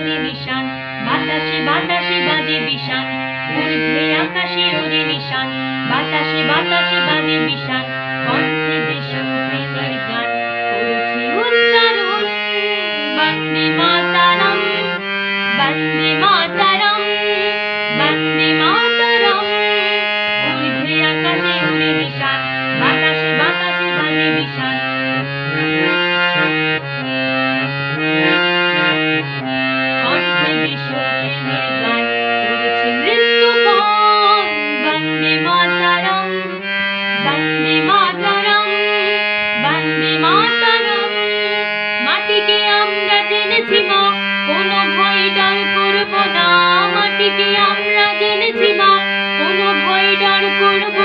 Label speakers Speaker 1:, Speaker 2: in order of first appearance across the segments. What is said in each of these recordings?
Speaker 1: ওরে নিশান বাতাসে বাতাসে বাজে বিশান ঊর্ধ্বে আকাশে ওরে নিশান বাতাসে বাতাসে বাজে বিশান Thank you.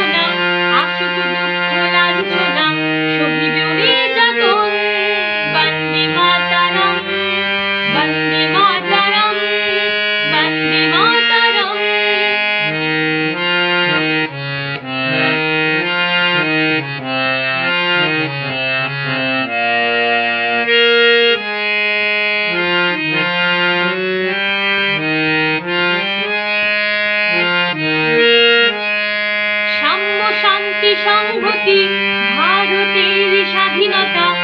Speaker 1: শান্তি সংহতি ভারতের স্বাধীনতা।